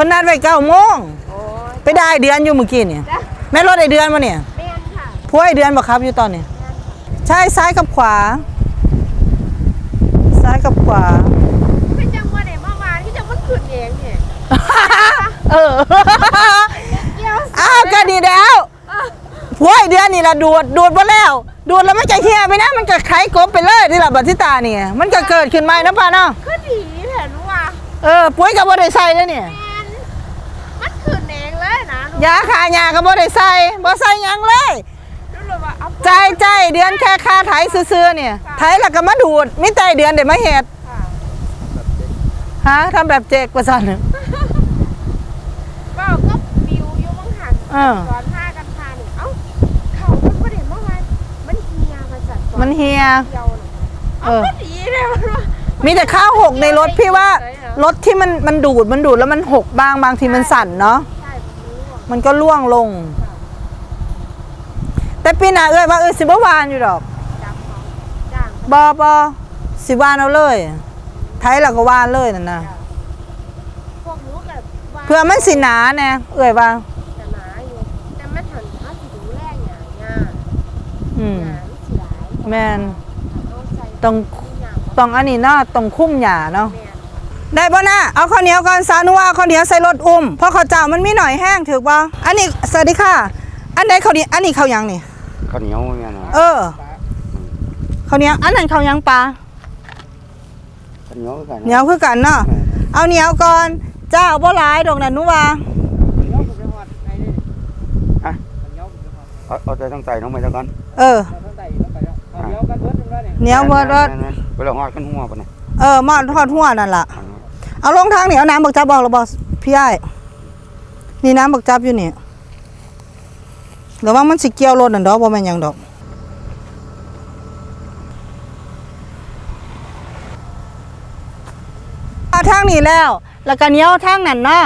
เพนนัดไว้เก้าโมงโอ้ยไปได้เดือนอยู่เมื่อกี้เนี่ย จ้ะแม่รถไอเดือนมาเนี่ยแม่นค่ะพวกไอเดือนบักครับอยู่ตอนนี้ ใช่ซ้ายกับขวา ซ้ายกับขวา เป็นจังหวะไหนเมื่อวานที่จังมันขึ้นเองเนี่ยเออ เกี่ยวอ้าวก็ดีแล้วพวกไอเดือนนี่ละดูดดูดมาแล้ว ดูดแล้วมันจะเฮียไปนะมันก็ไขกบไปเลยนี่แหละบัตทิตาเนี่ยมันก็เกิดขึ้นใหม่นะป้าเนาะ ขึ้นดีแผ่นว่าเออปุ้ยกับบ่ได้ใส่เลยเนี่ย แม่นมันขึ้นเองเล ยนะลูกยาขายากับบ่ได้ใส่บ่ใส่หยังเลยรู้เลยว่าเอาใจใจเดือนแค่ค่าไถซื้อๆเนี่ยไถแล้วก็มาดูดมิใจเดือนเดี๋ยวมาเฮ็ดค่ะฮะทำแบบเจกว่าซั่นก็ก็บิวอยู่บังหันเออตอนห้ากันพานี่เอ้าเขามันประเด็นเมื่อวานมันเฮียมาจัดก่อมันเฮียเดียวน่ะเอเอาอก็ดีเลยมันว่ามีแต่ข้าวหกในรถพี่ว่ารถที่มันมันดูดมันดูดแล้วมันหกบางบางทีมันสั่นเนาะใช่ผ มรู้ว่ามันก็ล่วงลง แต่ปีหน้าเอ้ยว่าเอ้ยสิบ่วานอยู่ดอกจับเขาจ้างบอบอสิวานเอาเลย ไทยแล้วก็วานเลยนั่นนะพวกหนูกับว่าเพื่อมันสิหนาแน่เอ้ยว่าจะหนาอยู่แต่ไม่ทันถ้าสิดูแลหยาหยาอืมหยามันสิหลายแม่นเอาใส่ต้องหยาต้องอันนี้เนาะต้องคุ้มหยาเนาะแม่น ได้ป่ะนะเอาข้าวเหนียวก่อนสานุว่าเอาข้าวเหนียวใส่รถอุ้มเพราะข้าวเจ้ามันมีหน่อยแห้งถือป่ะอันนี้สวัสดีค่ะ อันใดข้าวเหนียวอันนี้ข้าวหยังนี่ข้าวเหนียวเนี่ยนะเออข้าวเหนียวอันนั้นข้าวหยังปลาข้าวเหนียวกันเหนียวคือกันเนาะเอาเหนียวก่อนเจ้าบ่หลายดอกนั่นหนุว่าเอาเอาใจต้องใส่น้องไปแล้วกันเออเหนียวเบิดเบิดไปเราหอดกันหัวปะเนี่ยเออมาทอดหัวนั่นล่ะ เอาลงทางนี่เอาน้ำบักจับบอกเราบอกพี่ไอ้ายนี่น้ำบักจับอยู่นี่หรือว่ามันสิเกี่ยวรถนั่นดอกบ่แม่นหยังดอกเอาทางนี้แล้ว แล้วก็เหนียวทางนั้นเนาะ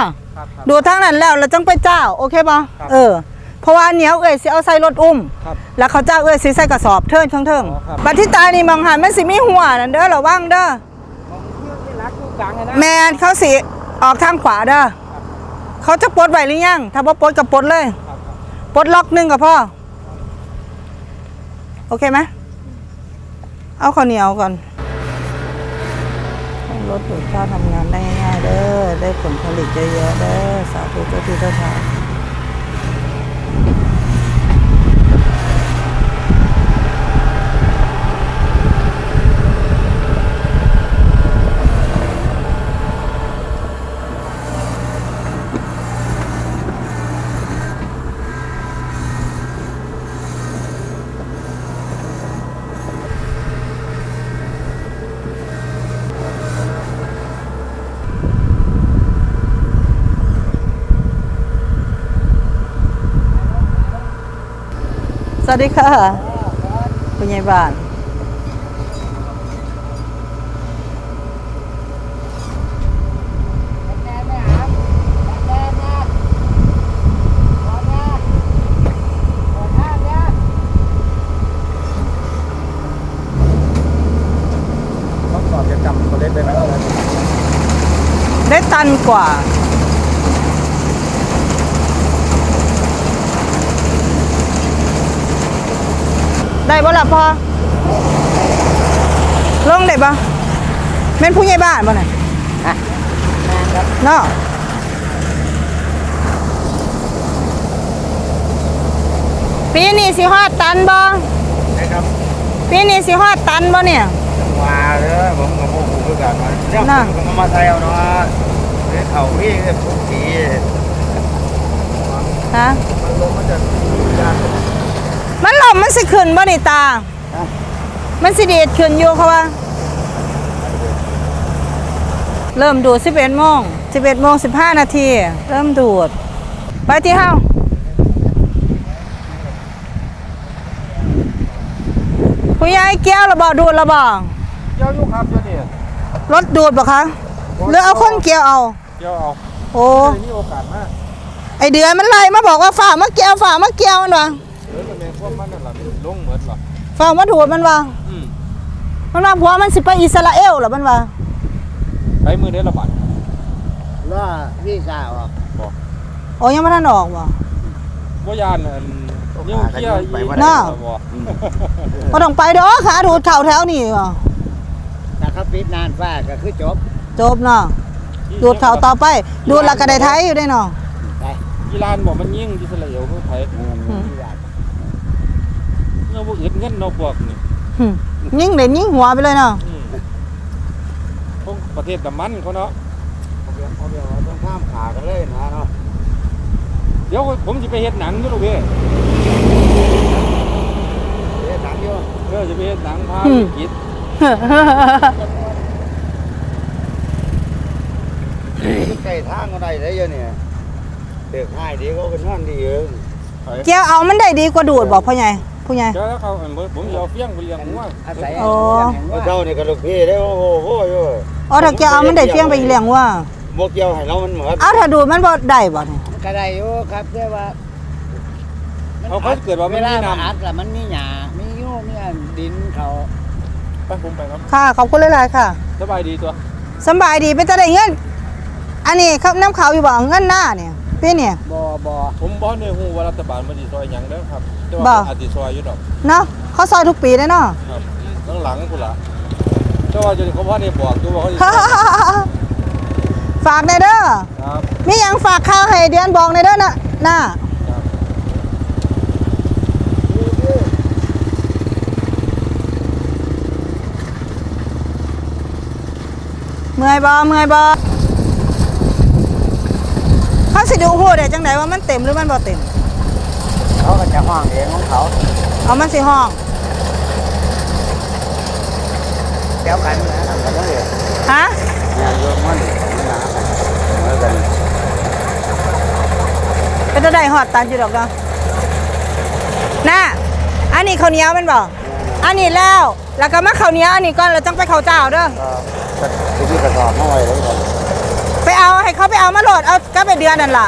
ดูทางนั้นแล้วเราจังไปเจ้า โอเคป่ะเออ เพราะว่าเหนียวเอ้ยสิเอาใส่รถอุ้ม ครับแล้วเขาเจ้าเอ้ยสิใส่กระสอบเทินข้างเทิงอ๋อครับ บัดที่ตายนี่มองหันมันสิมีหัวนั่นเด้อระวังเด้อ แมนเขาสิออกทางขวาเด้อเขาจะปลดไว้หรือยังถ้าบ่ปลดก็ปลดเลยปลดล็อกหนึงกับพ่อโอเคไหมเอาข้าวเหนียวก่อนให้รถดูดข้าวทำงานได้ง่ายๆเด้อได้ผลผลิตเยอะๆเด้อสาธุเจ้าที่เจ้าทาง วัสดีค่ะคุณยายบ้าน ต้องสอบจะจำตัวเล็กได้ไหมได้ตันกว่า ได้บ่ล่ะพ่อลงได้บ่แม่นผู้ใหญ่บ้านบ่น่ะเนาะปีนี้สิฮอดตันบ่นะครับปีนี้สิฮอดตันบ่เนี่ยมาเลยผมกับพวกผมด้วยกันมาเนี่ยน่ะผมก็มาไทยเอาเนาะเรื่องเขาพี่เนี่ยผมสีฮะมันลงมันจะยาก มันหลมมันสิขึ้นบ่นี่ตา มันสิดีดขึ้นอยู่เขาว่า เริ่มดูด11โมง11โมง15 นาที เริ่มดูด ไปที่เฮาผู้ใหญ่เกี้ยวระบอดูดระบอเจ้ายุครับเจ้านี่รถดูดบ่คะหรือเอาคนเกี่ยวเอาเจ้าเอาโอ้เดี๋ยวนี้โอกาสมากไอเดือนมันไล่มาบอกว่าฝ่ามาเกี่ยวฝ่ามาเกี่ยวมันวะเดี๋ยวจะเป็นพวกมัน อนหรอฝ่ามาดูดมันวะอืมมันว่าผัวมันสิไปอิสราเอลเหรอมันวะใช้มือได้ระบาดล่อพี่สาวออกโอ้ยังไม่ทันออกบ่บ่ยานอันนิ้วเกี้ยอีกน่าบ่ก็ต้องไปเด้อขาดูดเข่าแถวนี่บ่ถ้าเขาปิดนานฟ้าก็คือจบจบเนาะดูดเข่าต่อไปดูดแล้วก็ได้ไทยอยู่ได้เนาะอีรานบอกมันยิ่งอิสราเอลคือไผอืม เงาบ่อึดเงินเนาะพวกนี่หึยิ่งเด่นยิ่งหัวไปเลยเนาะอืมพวกประเทศน้ำมันเขาเนาะเอาเดี๋ยวเอาเดี๋ยวเอาต้องข้ามขากันเลยนะเนาะเดี๋ยวผมสิไปเฮ็ดหนังอยู่ลูกเอ้ยเดี๋ยวถามอยู่เออสิไปเฮ็ดหนังพาอืมวิกฤตใกล้ทางก็ได้เลยเดี๋ยวเนี่ยเด็กให้ดีเขาเป็นนั่นดีเองเกี่ยวเอามันได้ดีกว่าดูดบอกพ่อใหญ่ ผู้ใหญ่ เดี๋ยวแล้วเขาอันผมผมสิเอาเฟี้ยงไปเลี้ยงงัวอาศัยโอ้ เอาเจ้านี่ก็ลูกพี่ได้โอ้โหโอ้ยโอ้ยอ๋อถ้าเกี่ยวเอามันได้เฟี้ยงไปอีเลี้ยงว่าบกเกี่ยวให้เรามันเหมือนเอาถ้าดูดมันบ่ได้บ่เนี่ยก็ได้อยู่ครับแต่ว่าเขาเขาเกิดว่ามันเวลามีมาอัดน้ำแล้วมันมีหญ้ามีอยู่มีอันดินเขาไปผมไปครับค่ะขอบคุณหลายๆค่ะสบายดีตัว สำบายดีเป็นจะได้เงิน อันนี้ครับน้ำเขาวอยู่บ่เงินหน้าเนี่ย พี่เนี่ย บ่บ่ผมบ่ได้ฮู้ว่ารัฐบาลมันสิซอยหยังเด้อครับ แต่บ่ว่าอาจสิซอยอยู่ดอกเนาะเขาซอยทุกปีได้เนาะ ครับหลังๆพุ่นล่ะแต่ว่าจนเขาบ่ได้บอกตัวว่าเขาสิซอยฝากในอยเด้อ ครับมีหยังฝากข้าวให้เดือนบอกในอยเด้อนะหน้าเมื่อยบ่เมื่อยบ่ เขาสิดูหูได้จังไดว่ามันเต็มหรือมันบ่เต็ม เขาก็จะห้องเองของเขาเอามันสิห้องเดี๋ยวกันนะกันเลยฮะงานโยมมันมันหนาเหมือนกันเป็นตัวใดหอดตันอยู่ดอกเนาะน่าอันนี้ข้าวเหนียวแมันบ่อันนี้แล้ว แล้วก็มาข้าวเหนียวอันนี้ก่อนแล้วจังไปข้าวเจ้าเด้อก็คือที่กระสอบมาไว้เลยครับ ไปเอาให้เขาไปเอามาโหลดเอาก็ไปเดือนนั่นล่ะ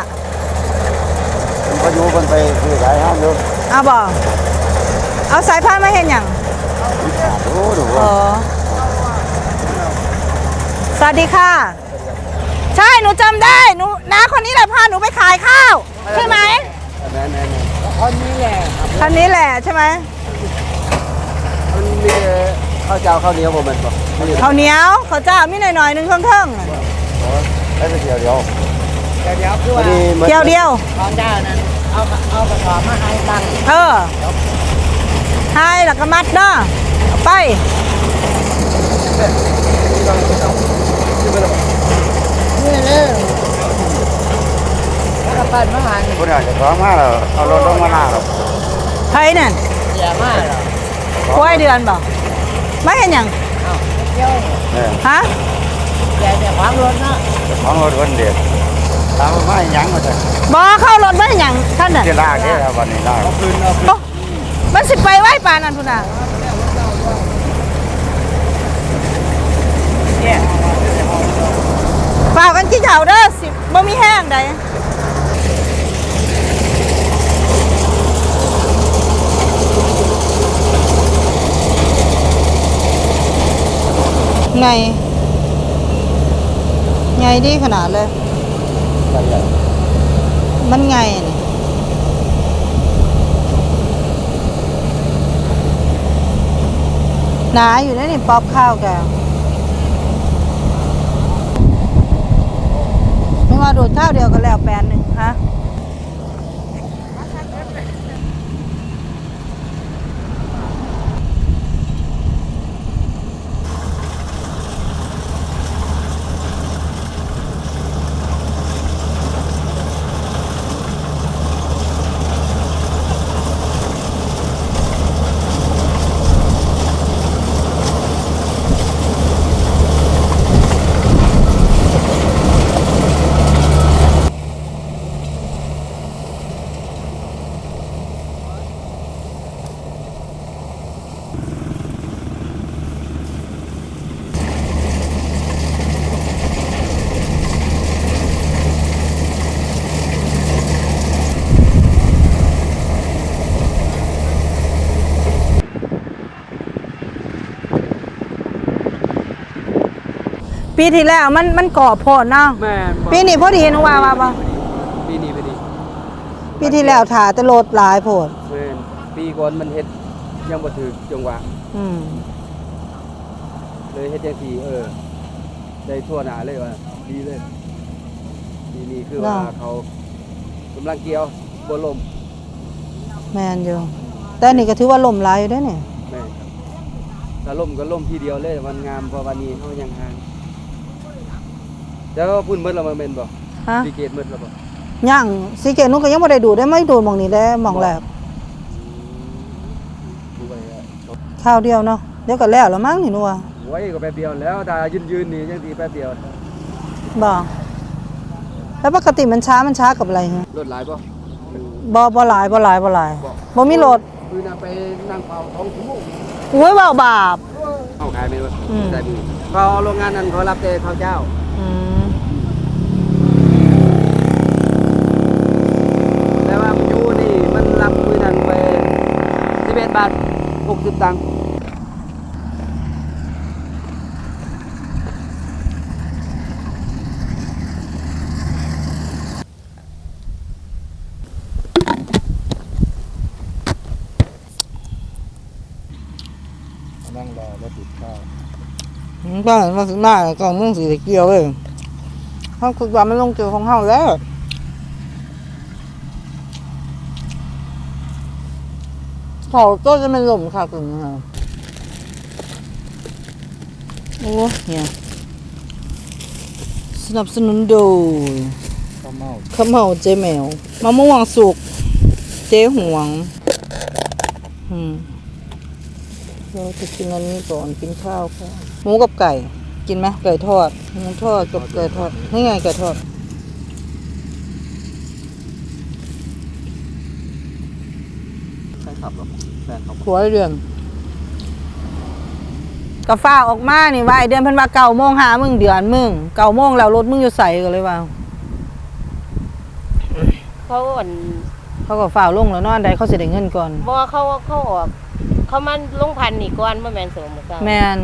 มันก็อยู่คนไปคือหลายห้างอยู่เอาบ่เอาสายผ้ามาเห็นหยังมันขาดรู้ดูอ๋ว่าอสวัสดีค่ะ ใช่หนูจำได้หนูน้าคนนี้แหละพาหนูไปขายข้าวใช่ไหมแม่แม่คนนี้แหละคันนี้แหละใช่ไหมมันมีข้าวเจ้าข้าวเหนียวบ่แม่นบ่มีข้าวเหนียวข้าวเจ้ามีหน่อยๆหนึงเครื่องๆน่ะ ได้แต่เดียวเดียวเดียวเดียวคือว่าเดียวเดียวข้าวเจ้านั้นเอาเอากระสอบมาให้ตั้งเออให้แล้วก็มัดเนาะเอาไป นี่เลยแล้วก็ปั้นมาให้คนอาจจะพร้อมมาแล้วเอารถลงมาหน้าหรอกเฮ้ยนั่นอย่ามาหรอกกล้วยเดือนบ่ไม่เห็นหยังเอาเที่ยวเนี่ยฮะ อย่าแต่ขวางรถนะของรถคนเดียวตามมาหยังมาจ้ะบ่เข้ารถไม่เห็นหยังท่านน่ะจะลากเนี่ยครับวันนี้ลากเอาคืนเอาคืนโอ้มันสิไปไหว้ปานนั่นพุ่นน่ะเนี่ยฝากกันกินข้าวเด้อสิบ่มีแห้งใดไง ไงดีขนาดเลย มันไงนี่หนาอยู่นะนี่ป๊อปข้าวแกไม่ว่าดูดข้าวเดียวก็แล้วแปลนหนึ่งฮะ ปีที่แล้วมันมันก่อโพดเนาะแม่นปีนี้พอดีนึกว่าว่าบ่ปีนี้ไปดีปีที่แล้วถ่าแต่โลดหลายโพดแม่นปีก่อนมันเฮ็ดยังบ่ถึกจังหวะอืมเลยเฮ็ดจังซี่เออได้ทั่วหน้าเลยว่าดีเลยปีนี้คือว่าเขากำลังเกี่ยวบ่ลมแม่นอยู่แต่นี่ก็ถือว่าล่มหลายอยู่เด้อเนี่ย แม่นครับถ้าล่มก็ล่มทีเดียวเลยมันงามเพราะวันนี้เฮายังห่าง แต่ว่าพุ่นหมดแล้วมันแม่นบ่ฮะปีเกตหมดแล้วบ่ยังสีเกตนุก็ยังบ่ได้ดูดได้ไม่ดูดหมองนี้ได้หมองแรกดูไปอะข้าวเดียวเนาะเดี๋ยวก็แล้วแล้วมั้งนี่นัวไว้ก็แป๊บเดียวแล้วถ้ายืนๆนี่จังสิแป๊บเดียวบ่แล้วปกติมันช้ามันช้ากับอะไรฮะรถหลายบ่หรือบ่บ่หลายบ่หลายบ่หลายบ่มีรถคือน่ะไปนั่งเฝ้าท้องชั่วโมงอุ้ยเว้าบาป เอาขายไม่รู้อืมแต่ดีเขาโรงงานนั้นเขารับแต่ข้าวเจ้า อืม แต่ว่ามันอยู่นี่มันรับมือนั้นไป11 บาท 60 ตังค์นั่งรอแล้วติดข้าวบ้านมาถึงหน้าก็มึงสิได้เกี่ยวเว้ยเฮาคือว่ามันลงเกี่ยวของเฮาแล้ว เขาก็จะเป็นลมค่ะคุณนะโอ้เนี่ยสนับสนุนโดยข้าวเมาข้าวเหมาเจ๊แมวมะม่วงสุก เจ๊หวง อืมเราจะกินอันนี้ก่อนกินข้าวก่อนหมูกับไก่ กินไหมไก่ทอดหมูทอดกับไก่ทอดนี่ไงไก่ทอด ใช่ครับแฟนเขาหัวเรืองกาฟ้าออกมานี่ว่าไอเดือนเพิ่นว่าเก่าโมงหามึงเดือนมึงเก่าโมงแล้วรถมึงอยู่ใส่ก็เลยว่า เขาอ่อนเขาก็ฝ่าวลงแล้วเนอนใดเขาสิได้เงินก่อนบ่เขาเขาออกเขามันลงพันนี่ก่อนบ่แม่นสมเจ้าแมน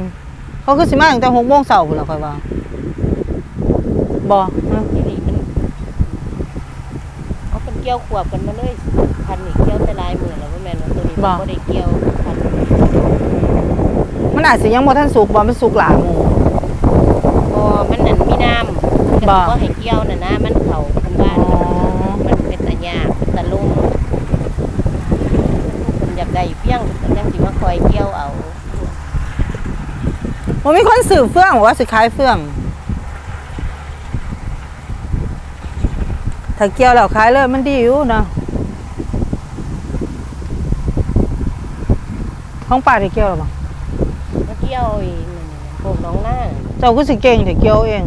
เขาคือสิมาตั้งแต่หกโมงเช้าพุ่นล่ะค่อยว่าบ่ฮะ ที่นี่มัน เอาเป็นเกี่ยวขวบกันมาเลยพันนี่เกี่ยวแต่ลายมือแล้วบ่แม่นว่าตัวนี้มันบ่ได้เกี่ยวพันมันอาจสิยังบ่ทันสุกบ่มันสุกหลายหมู่บ่มันนั่นมีน้ำบ่ก็ให้เกี่ยวน่ะนะมันเข้าคันบ้านอ๋อมันเป็นตะยากเป็นตะลุงเพิ่นอยากได้เพียงเพิ่นจังสิมาคอยเกี่ยวเอาบ่มีคนซื้อเฟื่องบอกว่าสิขายเฟื่อง ถ้าเกี่ยวแล้วขายเลยมันดีอยู่นะของป้าที่เกี่ยวหรอบ่มาเกี่ยวอีนั่นน่ะพวกน้องหน้าเจ้าก็สิเก่งที่เกี่ยวเอง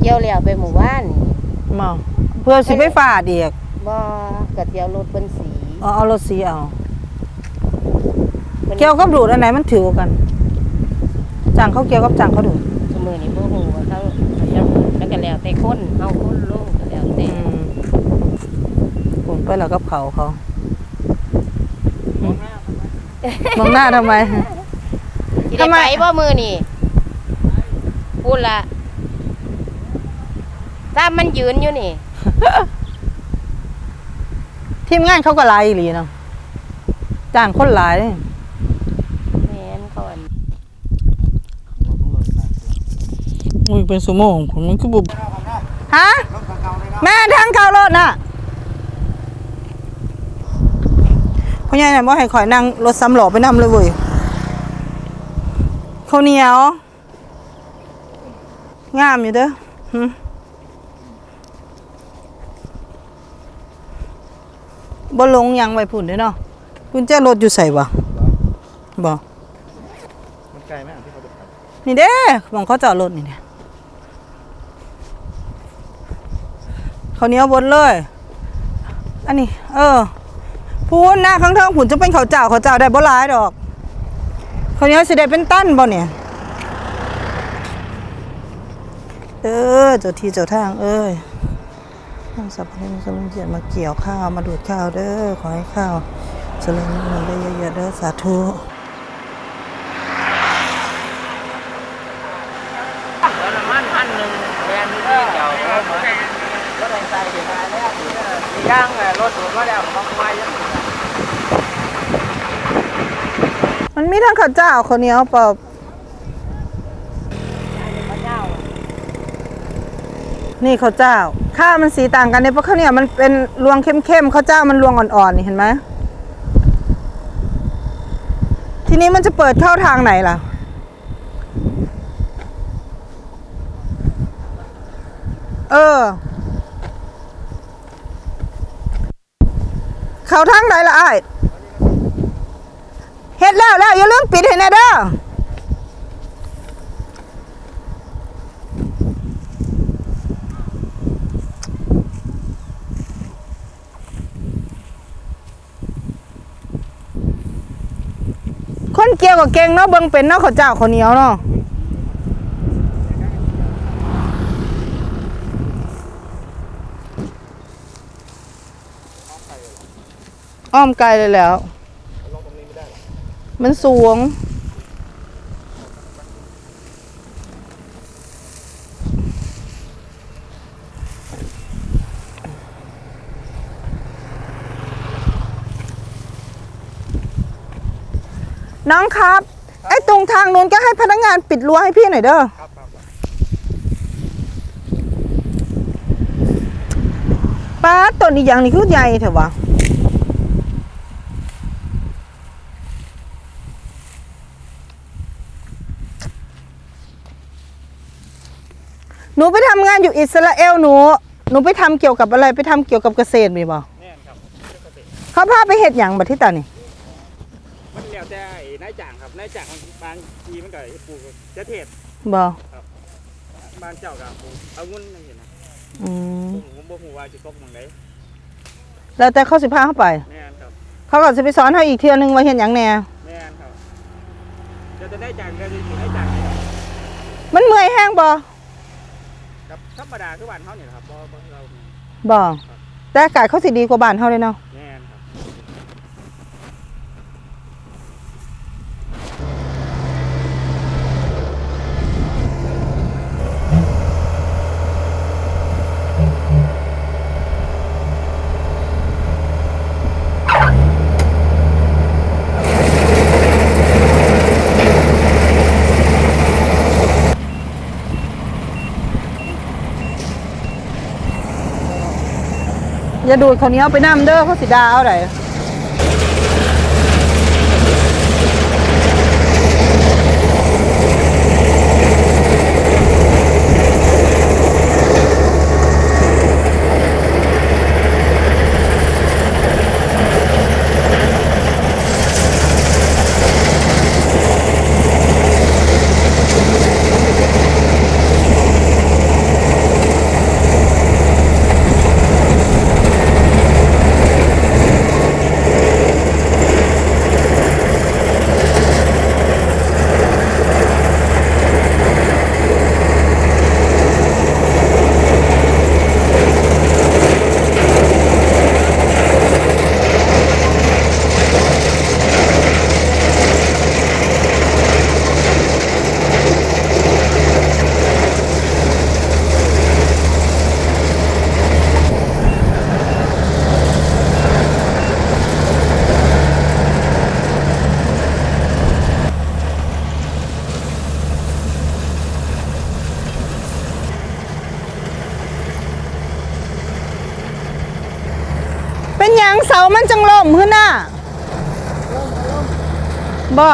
เกี่ยวแล้วไปหมู่บ้านนี่มาเพื่อสิไปฟาดอีกบ่กะเกี่ยวรถเพิ่นสีเอาเอารถสีเอา พิ่นเกี่ยวกับดูดอันไหนมันถือกว่ากันจางเขาเกี่ยวกับจางเขาดูด ซุมื้อนี้บ่ฮู้ว่าเขาจะแล้วก็แล้วแต่คนเฮาคนลงก็แล้วแต่อืม ผมไปแล้วกับเขาเขาอืมมองหน้าทำไมสิทำได้ไมไปบ่มื้อนี้พูดละถ้ามันยืนอยู่นี่ ทีมงานเขาก็หลายอีหลีเนาะจ้างคนหลายเด้แม่นเขาอันอุ้ยเป็นสุโมงผมมันคือบุบฮะ แม่ทางเข้ารถน่ะ พ่อใหญ่น่ะบ่ให้ข่อยนั่งรถสำหล้อไปนำเลยเว้ยข้าวเหนียว งามอยู่เด้อบ่ลงยังไว้พุ่นเด้อเนาะกุญแจรถอยู่ใส่บ่บ่มันไกลไหมอะที่เขาจะไปนี่เด้มองเขาจอดรถนี่เนี่ยเขาเนี้ยวบนเลย อันนี้ เออ พูนหน้าข้างเทิงผุนจะเป็นเขาเจ้าเขาเจ้าได้บ่หลายดอกเขาเนี้ยเสด็จเป็นตั้นบ่เนี่ยเออเจ้าทีเจ้าทางเอ้ยท่านสัพเพสมุนเจียนมาเกี่ยวข้าวมาดูดข้าวเด้อขอให้ข้าวเจริญรุ่งเรืได้เยอะๆเด้อสาธุย่างรถสูกก็ได้ของไม้ยัง มันมีทั้งข้าวเจ้าข้าวเหนียวเปล่านี่ข้าวเจ้า ข้าวมันสีต่างกันเนี่ยเพราะข้าวเหนียวมันเป็นรวงเข้มๆข้าวเจ้ามันรวงอ่อนๆนี่เห็นไหมทีนี้มันจะเปิดเข้าทางไหนล่ะ เออ เข้าทางไหนล่ะไอ้ ดแล้วแล้วอย่าลืมปิดให้แน่เด้อคนเกี่ยวกับเก่งเนาะเบิ่งเป็นเนาะข้าวเจ้าข้าวเหนียวเนาะอ้อมไกลเลยแล้ว มันสูง น้องครับ ไอ้ตรงทางนู้นก็ให้พนักงานปิดรั้วให้พี่หน่อยเด้อป้าดต้นอีหยังนี่คือใหญ่เถอะวะ หนูไปทำงานอยู่อิสราเอลหนู หนูไปทำเกี่ยวกับอะไรไปทำเกี่ยวกับเกษตรมีบ่แน่นครับเขาพาไปเห็ดหยังบัดที่ตานี่ มันแล้วแต่ไอ้นายจ้างครับนายจ้างบางทีมันก็ปลูกจะเทศบ่บางเจ้าก็ปลูกเอางุ่นนั่นเห็นนะอืมผมผมบ่ฮู้ว่าจะตกหม่องใดแล้วแต่เขาสิพาเข้าไป แม่นครับ เขาก็จะไปสอนเขาอีกเทื่อนึงว่าเห็นอย่างแหน่ แม่นครับจะจะได้จ้างก็จะได้จ้างนี่ครับมันเมื่อยแห้งบ่ กับธรรมดาคือบ้านเฮานี่แหละครับบ่บ่เราบ่แต่อากาศเขาสิดีกว่าบ้านเฮาเลยเนาะ แม่นครับ อย่า ดูดเขาวเหนี้ยวไปน้ำเด้อเขาสิดาเอาไหน มันจังล่มขึ้นน่ะบ่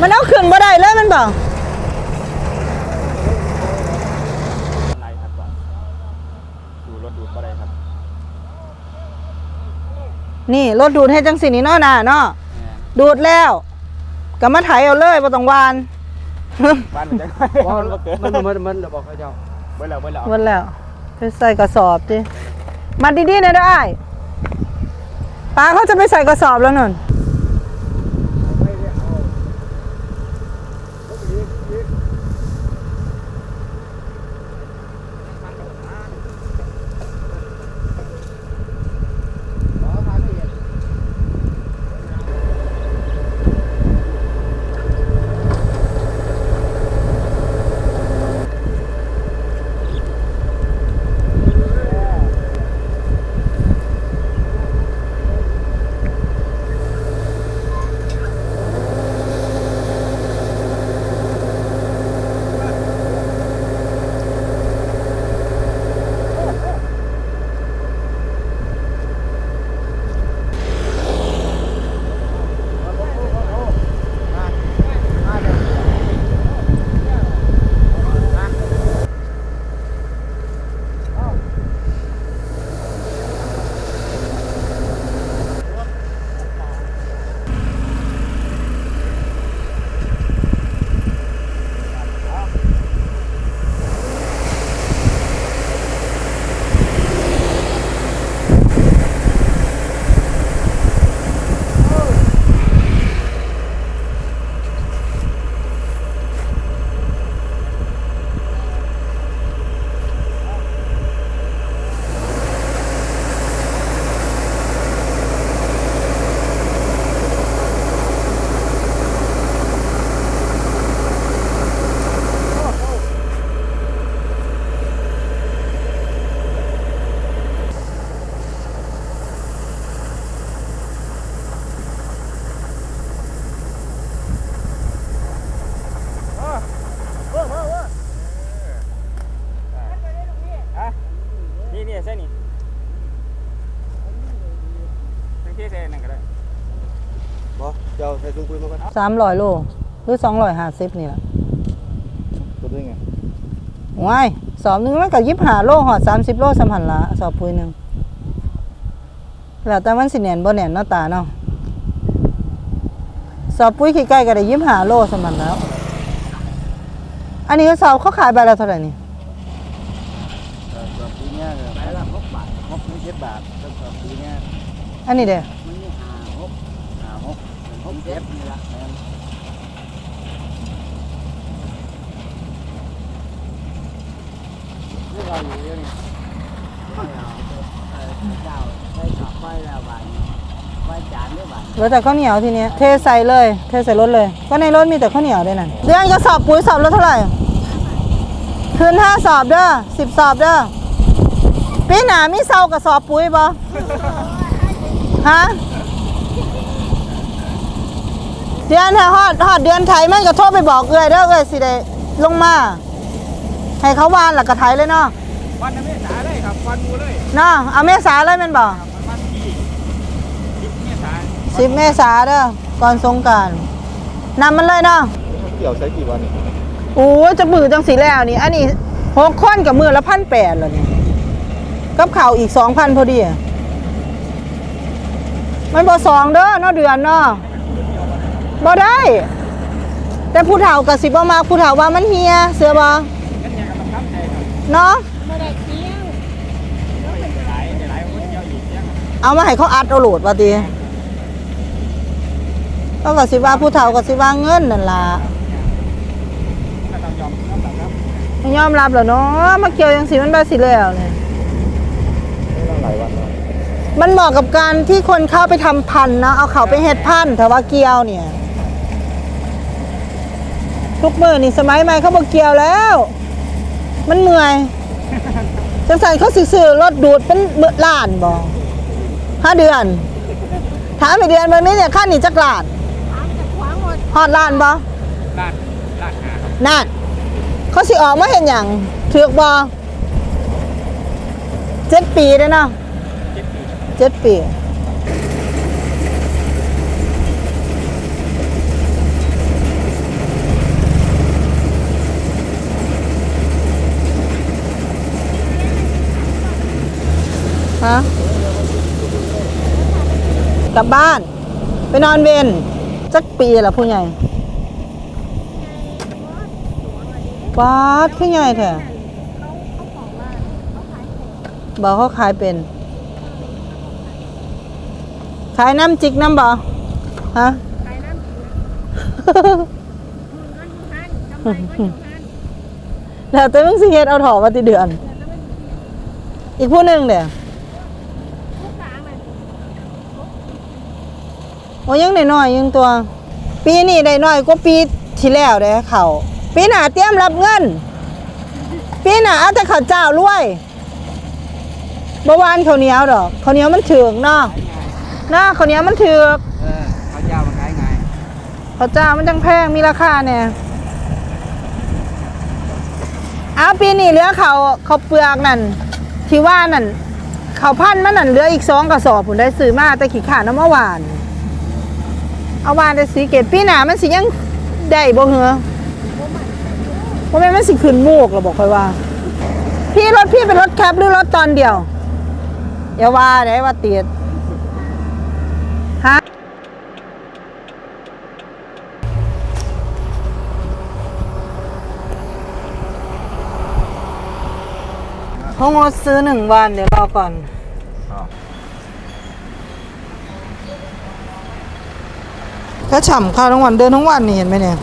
มันเอาขึ้นบ่ได้เลยมันบ่อะไรครับว่าดูรถดูดบ่ได้ครับนี่รถดูดให้จังสินี่เนาะน่ะเนาะแม่นดูดแล้วก็มาไถเอาเลยบ่ต้องหวานบ้านมันจะว่ามันบ่เกิดมันมันมันมันบอกเขาเจ้าเบิ่แล้วเบิ่แล้วหมดแล้ว ไปใส่กระสอบดิมาดีๆนะได้ป้าเขาจะไปใส่กระสอบแล้วนั่น ถุงปุ๋ยมาก่อนสามร้อยโลหรือสองร้อยห้าสิบนี่แหละตัวด้วยไงว้ายสอบหนึ่งมันก็ยิบหาโลหอดสามสิบโลสำหันละสอบปุ๋ยหนึ่งแล้วแต่มันสิแหน่นบ่แหน่นเนาะตาเนาะสอบปุ๋ยขี้ไก่ก็ได้ยิบหาโลสำหันแล้ว อันนี้ก็สอบเขาขายใบละเท่าไหร่นี่ตัวปีเนี้ยไปละหกบาทหกถึงเจ็ดบาทแล้วตัวปีเนี้ยอันนี้เด้อ มันมีห้าหกห้าหก เป็กเจ็ดนี่ละแม่นนี่เราอยู่เดี๋ยวนี้ไม่เอาเออเจ้าได้ขับไฟแล้วบานไฟจานด้วยบาทเหลือแต่ข้าวเหนียวทีนี้เทใส่เลย เทใส่รถเลย ก็ในรถมีแต่ข้าวเหนียวด้วยนั่นเดือนก็สอบปุ๋ยสอบแล้วเท่าไหร่คืนห้าสอบเด้อสิบสอบเด้อปีหนามีเซากับสอบปุ๋ยบ่ฮะ เดือนถ้าฮอดฮอดเดือนไทยมันก็โทรไปบอกเอ้อยเด้อเอ้อยสิได้ลงมาให้เขาวานหลักกระไทยเลยเนาะวันนี้สาเลยครับวันมูเลยเนาะเอาเมษาเลยแมันบ่วันที่สิบเมษายนสิบเมษาเด้อก่อนสงกรารนำมันเลยเนาะเกี่ยวใช้กี่วันโอ้ยจะมือจังสีแล้วนี่อันนี้หกคนกับมือละพันแปดแล้วนี่กับข่าวอีกสองพันพอดีอะมันบ่สองเด้อเนาะเดือนเนาะ บ่ได้ แต่ผู้เฒ่ากับสิบ่มาผู้เฒ่าว่ามันเฮียเสือบ่เนาะเอามาให้เขาอัดเอาโหลดว่าติก็กับสิว่าผู้เฒ่ากับสิว่าเงินนั่นล่ะไม่ยอมรับเหรอเนาะมาเกี่ยวยังสีมันบาสิแล้วเนี่ยมันเหมาะกับการที่คนเข้าไปทำพันนะเอาเขาไปเฮ็ดพันแต่ว่าเกี่ยวเนี่ย ทุกมือนี่สมัยใหม่เขาบอกเกี่ยวแล้ว มันเมื่อยจังสันเขาซื้อๆรถดูดเป็นเมื่อล้านบ่ห้าเดือน ถามไปเดือนเบางนี้เนี่ยค่าหนีจักรลานฮอดล้านบ่ลาดลาดหาครับนั่นเขาสิออกมาเห็นอย่างถือกบอเจ็ดปีได้อเนาะเจ็ดปี ฮะกลับบ้าน ไปนอนเวนจักปีละผู้ใหญ่ปาดขึ้นใหญ่แท้บอกเขาขายเป็น ขายน้ำจิกน้ำบ่ฮะแล้วแต่มึงสิเฮ็ดเอาถอมาติเดือน อีกผู้หนึ่งเดี๋ยวโอ้ยังได้น้อยๆยังตัว ปีนี้ได้น้อยกว่าปีที่แล้วเด้เขาปีหน้าเตรียมรับเงิน ปีหน้าเอาแต่ข้าวเจ้ารวยบ่หวานข้าวเหนียวดอกข้าวเหนียวมันถึกเนาะเนาะข้าวเหนียวมันถึกเออเขาเจ้ามันขายไงข้าวเจ้ามันจังแพงมีราคาเนี่ยเอาปีนี้เหลือเขาวเขาวเปลือกนั่นที่ว่านั่นเขาวพันธุ์มันนั่นเหลืออีกสองกระสอบผมได้ซื้อมาแต่ขี้ขาดน้ำเมื่อวาน เอาวานได้สีเกตปีหนามันสิยังได้บ่เหรอว่าแม่มันสิขึ้นมูกเราบอกค่อยว่า พี่รถพี่เป็นรถแคปหรือรถตอนเดียวอย่าว่าได้ว่าเตียดฮะเขางดซื้อหนึ่งวันเดี๋ยวรอก่อน ถ้าฉ่ำข้าวทั้งวันเดินทั้งวันนี่เห็นไหมเนี่ย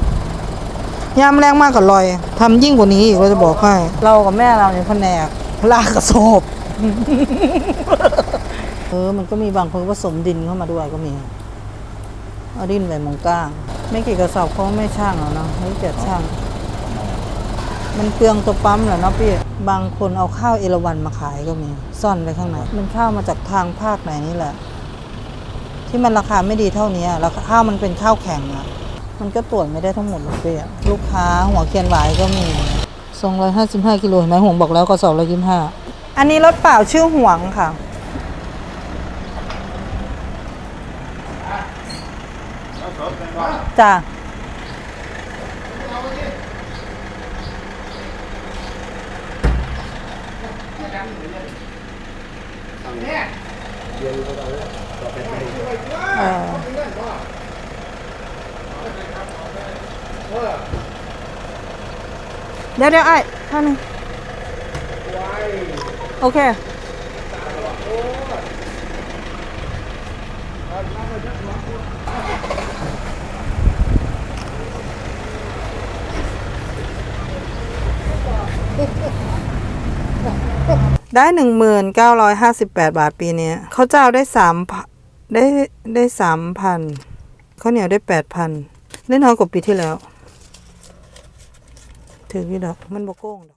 ยามแรงมากกับลอยทำยิ่งกว่านี้อีกเราจะบอกให้ เรากับแม่เราเนี่ยแผนกลากกระสอบเออมันก็มีบางคนผสมดินเข้ามาด้วยก็มีเอาดินไปมองก้าง ไม่กี่กระสอบเขาไม่ช่างหรอกเนาะไม่เจ็ดช่าง มันเปลืองตัวปั๊มแหละเนาะพี่ บางคนเอาข้าวเอราวันมาขายก็มี ซ่อนไว้ข้างในมันข้าวมาจากทางภาคไหนนี่แหละ ที่มันราคาไม่ดีเท่านี้อะราคาข้าวมันเป็นข้าวแข็งอะมันก็ตรวจไม่ได้ทั้งหมดหรอกพี่อะลูกค้าหัวเคียนหวายก็มี 255กิโลเห็นไหมห่วงบอกแล้วก็225อันนี้รถเปล่าชื่อห่วงค่ะ จ้าเรียนเขาเอาเลยต่อไปไป เดี๋ยวเดี๋ยวไอ้ท่านึงโอเค ได้หนึ่งหมื่นเก้าร้อยห้าสิบแปดบาทปีนี้เขาเจ้าได้สามได้ได้สามพันข้าวเหนียวได้แปดพันได้น้อยกว่าปีที่แล้ว ถือพี่ดอกมันบกโก้งดอก